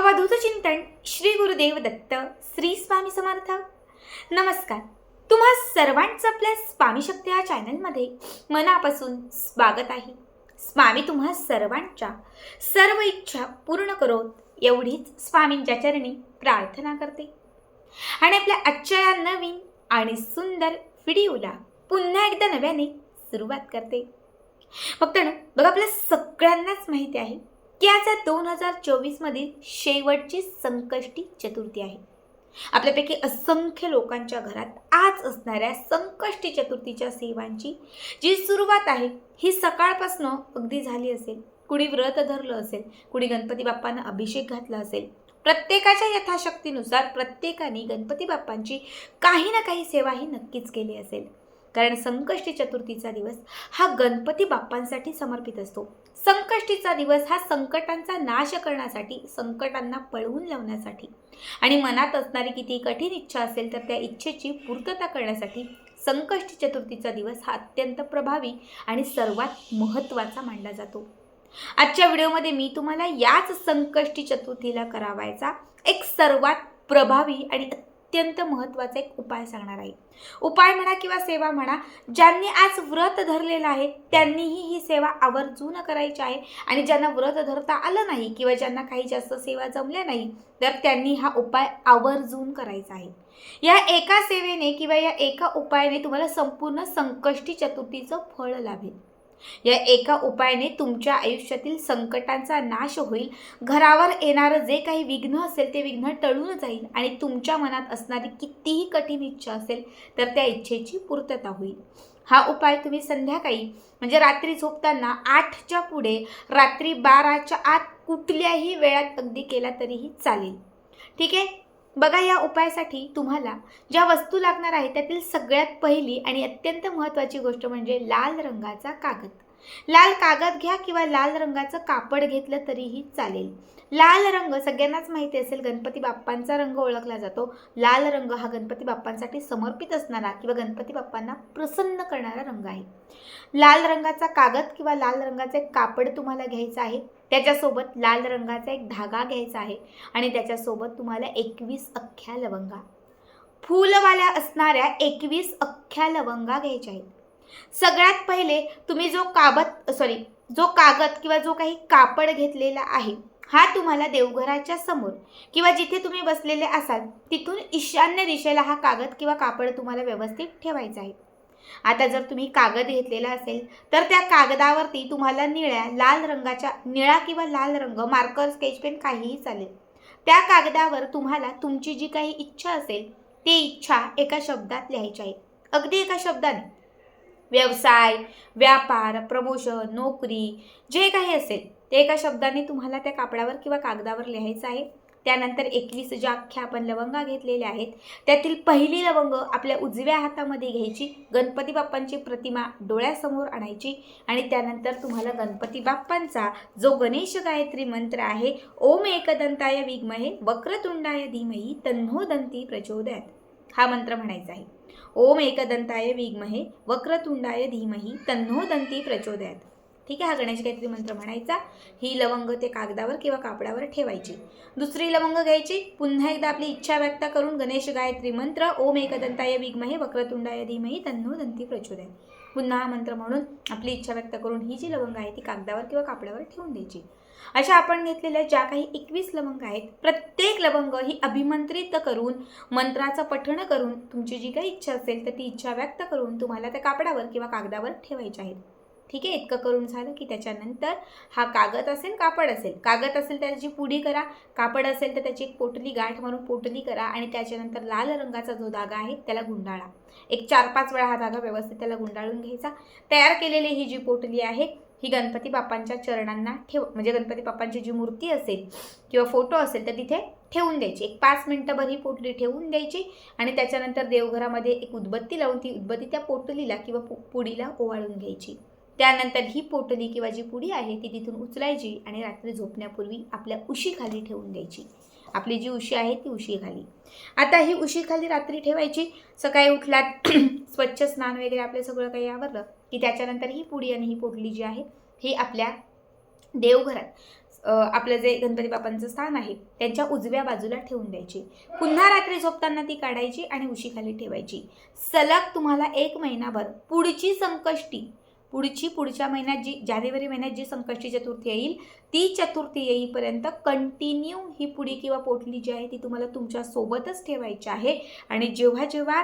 अवधूत चिंतन श्री गुरुदेव दत्त श्री स्वामी समर्थ. नमस्कार. तुम्हा सर्वांचं आपल्या स्वामी शक्ती या चॅनलमध्ये मनापासून स्वागत आहे. स्वामी तुम्हा सर्वांच्या सर्व इच्छा पूर्ण करोत एवढीच स्वामींच्या चरणी प्रार्थना करते. आणि आपल्या आजच्या या नवीन आणि सुंदर व्हिडिओला पुन्हा एकदा नव्याने सुरुवात करते. फक्त ना बघा आपल्या सगळ्यांनाच माहिती आहे की आज दोन हजार चोवीसमधील शेवटची संकष्टी चतुर्थी आहे. आपल्यापैकी असंख्य लोकांच्या घरात आज असणाऱ्या संकष्टी चतुर्थीच्या सेवांची जी सुरुवात आहे ही सकाळपासून अगदी झाली असेल. कुणी व्रत धरलं असेल कुणी गणपती बाप्पांना अभिषेक घातला असेल प्रत्येकाच्या यथाशक्तीनुसार प्रत्येकाने गणपती बाप्पांची काही ना काही सेवा ही नक्कीच केली असेल. कारण संकष्टी चतुर्थीचा दिवस हा गणपती बाप्पांसाठी समर्पित असतो. संकष्टीचा दिवस हा संकटांचा नाश करण्यासाठी संकटांना पळवून लावण्यासाठी. आणि मनात असणारी किती कठीण इच्छा असेल तर त्या इच्छेची पूर्तता करण्यासाठी संकष्टी चतुर्थीचा दिवस हा अत्यंत प्रभावी आणि सर्वात महत्त्वाचा मानला जातो. आजच्या व्हिडिओमध्ये मी तुम्हाला याच संकष्टी चतुर्थीला करावायचा एक सर्वात प्रभावी आणि अत्यंत महत्त्वाचा एक उपाय सांगणार आहे. उपाय म्हणा किंवा सेवा म्हणा ज्यांनी आज व्रत धरलेलं आहे त्यांनीही ही सेवा आवर्जून करायची आहे. आणि ज्यांना व्रत धरता आलं नाही किंवा ज्यांना काही जास्त सेवा जमल्या नाही तर त्यांनी हा उपाय आवर्जून करायचा आहे. या एका सेवेने किंवा या एका उपायाने तुम्हाला संपूर्ण संकष्टी चतुर्थीचं फळ लाभेल. या एका उपायाने तुमच्या आयुष्यातील संकटांचा नाश होईल. घरावर येणारं जे काही विघ्न असेल ते विघ्न टळून जाईल आणि तुमच्या मनात असणारी कितीही कठीण इच्छा असेल तर त्या इच्छेची पूर्तता होईल. हा उपाय तुम्ही संध्याकाळी म्हणजे रात्री झोपताना आठच्या पुढे रात्री बाराच्या आत कुठल्याही वेळात अगदी केला तरीही चालेल. ठीक आहे? बघा या उपायासाठी तुम्हाला ज्या वस्तू लागणार आहे त्यातील सगळ्यात पहिली आणि अत्यंत महत्त्वाची गोष्ट म्हणजे लाल रंगाचा कागद. लाल कागद घ्या किंवा लाल रंगाचं कापड घेतलं तरीही चालेल. लाल रंग सगळ्यांनाच माहिती असेल गणपती बाप्पांचा रंग ओळखला जातो. लाल रंग हा गणपती बाप्पांसाठी समर्पित असणारा किंवा गणपती बाप्पांना प्रसन्न करणारा रंग आहे. लाल रंगाचा कागद किंवा लाल रंगाचे कापड तुम्हाला घ्यायचं आहे. त्याच्यासोबत लाल रंगाचा एक धागा घ्यायचा आहे आणि त्याच्यासोबत तुम्हाला एकवीस अख्ख्या लवंगा. फुलवाल्या असणाऱ्या एकवीस अख्ख्या लवंगा घ्यायच्या आहेत. सगळ्यात पहिले तुम्ही जो काबत सॉरी जो कागद किंवा जो काही कापड घेतलेला आहे हा तुम्हाला देवघराच्या समोर किंवा जिथे तुम्ही बसलेले असाल तिथून ईशान्य दिशेला हा कागद किंवा कापड तुम्हाला व्यवस्थित ठेवायचा आहे. आता जर तुम्ही कागद घेतलेला असेल तर त्या कागदावरती तुम्हाला निळ्या लाल रंगाच्या निळा किंवा लाल रंग मार्कर स्केच पेन काहीही चालेल. त्या कागदावर तुम्हाला तुमची जी काही इच्छा असेल ती इच्छा एका शब्दात लिहायची आहे. अगदी एका शब्दाने. व्यवसाय व्यापार प्रमोशन नोकरी जे काही असेल ते एका शब्दाने तुम्हाला त्या कापडावर किंवा कागदावर लिहायचं आहे. त्यानंतर एकवीस ज्या अख्ख्या आपण लवंगा घेतलेल्या आहेत त्यातील पहिली लवंग आपल्या उजव्या हातामध्ये घ्यायची गणपती बाप्पांची प्रतिमा डोळ्यासमोर आणायची आणि त्यानंतर तुम्हाला गणपती बाप्पांचा जो गणेश गायत्री मंत्र आहे ओम एकदंताय विग्महे वक्रतुंडाय धीमही तन्नोदंती प्रचोदयात. हा मंत्र म्हणायचा आहे. ओम एकदंताय विग्महे वक्रतुंडाय धीमही तन्नोदंती प्रचोदयात. ठीक आहे? हा गणेश गायत्री मंत्र म्हणायचा. ही लवंग ते कागदावर किंवा कापडावर ठेवायची. दुसरी लवंग घ्यायची. पुन्हा एकदा आपली इच्छा व्यक्त करून गणेश गायत्री मंत्र ओम एकदंताय विग्महे वक्रतुंडाय धीमही तन्नो दंती प्रचोदय. पुन्हा हा मंत्र म्हणून आपली इच्छा व्यक्त करून ही जी लवंग आहे ती कागदावर किंवा कापडावर ठेवून द्यायची. अशा आपण घेतलेल्या ज्या काही एकवीस लवंग आहेत प्रत्येक लवंग ही अभिमंत्रित करून मंत्राचं पठण करून तुमची जी काही इच्छा असेल तर ती इच्छा व्यक्त करून तुम्हाला त्या कापडावर किंवा कागदावर ठेवायच्या आहेत. ठीक आहे? इतकं करून झालं की त्याच्यानंतर हा कागद असेल कापड असेल. कागद असेल त्याची पुडी करा. कापड असेल तर त्याची एक पोटली गाठ मारून पोटली करा आणि त्याच्यानंतर लाल रंगाचा जो धागा आहे त्याला गुंडाळा. एक चार पाच वेळा हा धागा व्यवस्थित त्याला गुंडाळून घ्यायचा. तयार केलेली ही जी पोटली आहे ही गणपती बाप्पांच्या चरणांना ठेव म्हणजे गणपती बाप्पांची जी मूर्ती असेल किंवा फोटो असेल तर तिथे ठेवून द्यायची. एक पाच मिनटंभर ही पोटली ठेवून द्यायची आणि त्याच्यानंतर देवघरामध्ये एक उदबत्ती लावून ती उदबत्ती त्या पोटलीला किंवा पु पुडीला ओवाळून घ्यायची. त्यानंतर ही पोटली किंवा जी पुडी आहे ती तिथून उचलायची आणि रात्री झोपण्यापूर्वी आपल्या उशीखाली ठेवून द्यायची. आपली जी उशी आहे ती उशीखाली आता ही उशीखाली रात्री ठेवायची. सकाळी उठलात स्वच्छ स्नान वगैरे आपलं सगळं काही आवरलं की त्याच्यानंतर ही पुडी आणि ही पोटली जी आहे ही आपल्या देवघरात आपलं जे गणपती बाप्पांचं स्थान आहे त्यांच्या उजव्या बाजूला ठेवून द्यायची. पुन्हा रात्री झोपताना ती काढायची आणि उशीखाली ठेवायची. सलग तुम्हाला एक महिनाभर पुढची संकष्टी पुढची पुढच्या महिन्यात जी जानेवारी महिन्यात जी संकष्टी चतुर्थी येईल ती चतुर्थी येईपर्यंत कंटिन्यू ही पुडी किंवा पोटली जी आहे ती तुम्हाला तुमच्यासोबतच ठेवायची आहे. आणि जेव्हा जेव्हा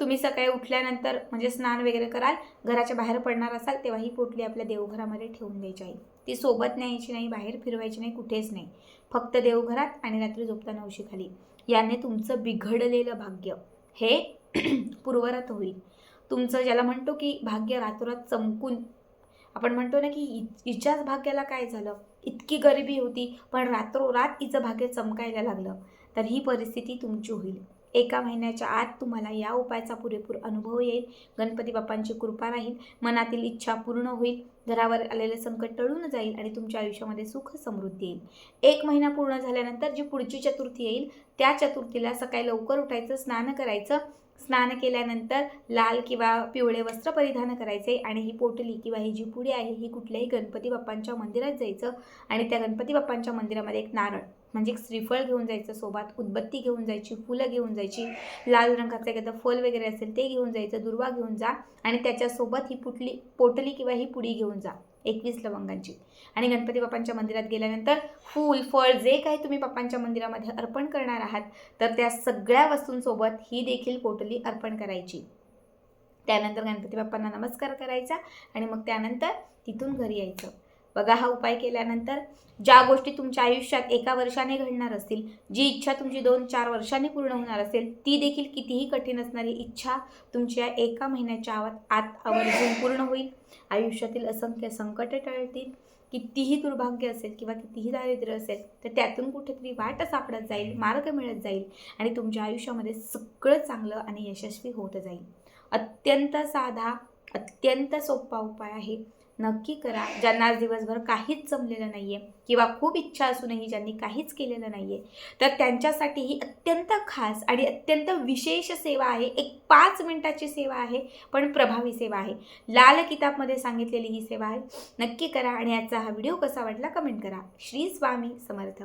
तुम्ही सकाळी उठल्यानंतर म्हणजे स्नान वगैरे कराल घराच्या बाहेर पडणार असाल तेव्हा ही पोटली आपल्या देवघरामध्ये ठेवून द्यायची आहे. ती सोबत न्यायची नाही बाहेर फिरवायची नाही कुठेच नाही. फक्त देवघरात आणि रात्री झोपताना उशीखाली. याने तुमचं बिघडलेलं भाग्य हे पूर्वरत होईल. तुमचं ज्याला म्हणतो की भाग्य रातोरात चमकून आपण म्हणतो ना की हिच्याच भाग्याला काय झालं? इतकी गरिबी होती पण रात्रोरात हिचं भाग्य चमकायला लागलं. तर ही परिस्थिती तुमची होईल. एका महिन्याच्या आत तुम्हाला या उपायाचा पुरेपूर अनुभव येईल. गणपती बाप्पांची कृपा राहील. मनातील इच्छा पूर्ण होईल. घरावर आलेले संकट टळून जाईल आणि तुमच्या आयुष्यामध्ये सुख समृद्धी येईल. एक महिना पूर्ण झाल्यानंतर जी पुढची चतुर्थी येईल त्या चतुर्थीला सकाळी लवकर उठायचं स्नान करायचं स्नान केल्यानंतर लाल किंवा पिवळे वस्त्र परिधान करायचे आणि ही पोटली किंवा ही जी पुडी आहे ही कुठल्याही गणपती बाप्पांच्या मंदिरात जायचं आणि त्या गणपती बाप्पांच्या मंदिरामध्ये एक नारळ म्हणजे एक श्रीफळ घेऊन जायचं सोबत उदबत्ती घेऊन जायची फुलं घेऊन जायची लाल रंगाचं एखादं फल वगैरे असेल ते घेऊन जायचं दुर्वा घेऊन जा आणि त्याच्यासोबत ही पुटली पोटली किंवा ही पुडी घेऊन जा. एकवीस लवंगांची. आणि गणपती बाप्पांच्या मंदिरात गेल्यानंतर फूल फळ जे काही तुम्ही बाप्पांच्या मंदिरामध्ये अर्पण करणार आहात तर त्या सगळ्या वस्तूंसोबत ही देखील पोटली अर्पण करायची. त्यानंतर गणपती बाप्पांना नमस्कार करायचा आणि मग त्यानंतर तिथून घरी यायचं. बघा हा उपाय केल्यानंतर ज्या गोष्टी तुमच्या आयुष्यात एका वर्षाने घडणार असतील जी इच्छा तुमची दोन चार वर्षांनी पूर्ण होणार असेल ती देखील कितीही कठीण असणारी इच्छा तुमच्या एका महिन्याच्या आवात आत आवर्जून पूर्ण होईल. आयुष्यातील असंख्य संकटे टळतील. कितीही दुर्भाग्य असेल किंवा कितीही दारिद्र्य असेल तर त्यातून कुठेतरी वाट सापडत जाईल मार्ग मिळत जाईल आणि तुमच्या आयुष्यामध्ये सगळं चांगलं आणि यशस्वी होत जाईल. अत्यंत साधा अत्यंत सोपा उपाय आहे. नक्की करा. ज्यांना आज दिवसभर काहीच जमलेलं नाही आहे किंवा खूप इच्छा असूनही ज्यांनी काहीच केलेलं नाही आहे तर त्यांच्यासाठी ही अत्यंत खास आणि अत्यंत विशेष सेवा आहे. एक पाच मिनटाची सेवा आहे पण प्रभावी सेवा आहे. लाल किताबमध्ये सांगितलेली ही सेवा आहे. नक्की करा आणि याचा हा व्हिडिओ कसा वाटला कमेंट करा. श्री स्वामी समर्थ.